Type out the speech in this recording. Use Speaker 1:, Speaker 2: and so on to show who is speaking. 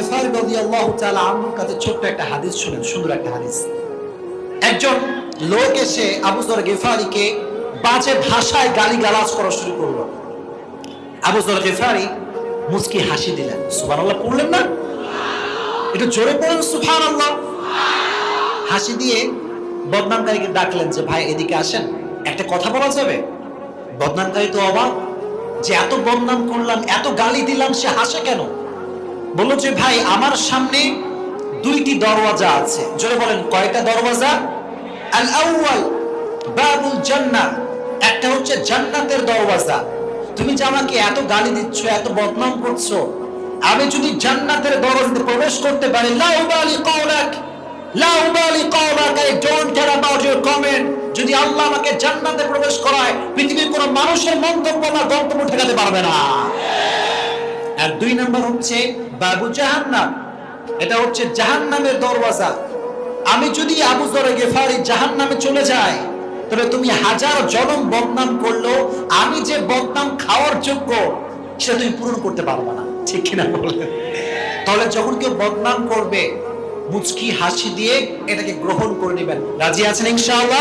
Speaker 1: গেফার রাদিয়াল্লাহু তাআলা আনহুর কাছে ছোট্ট একটা হাদিস শুনেন, সুন্দর একটা হাদিস। একজন লোক এসে আবু জর গেফারিকে বাজে ভাষায় গালিগালাজ করা শুরু করল। মুচকি হাসি দিলেন। পড়লেন না? একটু জোরে পড়লেন সুবহানাল্লাহ। হাসি দিয়ে বদনামকারীকে ডাকলেন যে, ভাই, এদিকে আসেন, একটা কথা বলা যাবে? বদনামকারী তো অবাক, যে এত বদনাম করলাম, এত গালি দিলাম, সে হাসে কেন? বলল যে, ভাই, আমার সামনে দুইটি দরওয়াজা আছে। জোরে বলেন, কয়টা দরওয়াজা? আল আউয়াল বাবুল জান্নাহ। একটা হচ্ছে জান্নাতের দরওয়াজা। তুমি যে আমাকে এত গালি দিচ্ছ, এত বদনাম করছ, আমি যদি জান্নাতের দরজাতে প্রবেশ করতে পারি, লা উবালি কওলাক, লা উবালি কওলাক, I don't care about your comment. যদি আল্লাহ আমাকে জান্নাতে প্রবেশ করায়, পৃথিবীর কোনো মানুষের মন্তব্য বা গন্তব্য ঠেকাতে পারবে না। আর দুই নম্বর হচ্ছে বাবু জাহান্নাম। এটা হচ্ছে জাহান্নামের দরওয়াজা। আমি যদি আবু জরে গেফারি জাহান্নামে চলে যাই, তবে তুমি হাজার জনম বদনাম করল আমি যে বদনাম খাওয়ার যোগ্য, সেটা তুমি পূরণ করতে পারবে না। ঠিক কিনা বলে তাহলে যখন কেউ বদনাম করবে, মুচকি হাসি দিয়ে এটাকে গ্রহণ করে নেবেন। রাজি আছেন ইনশাআল্লাহ?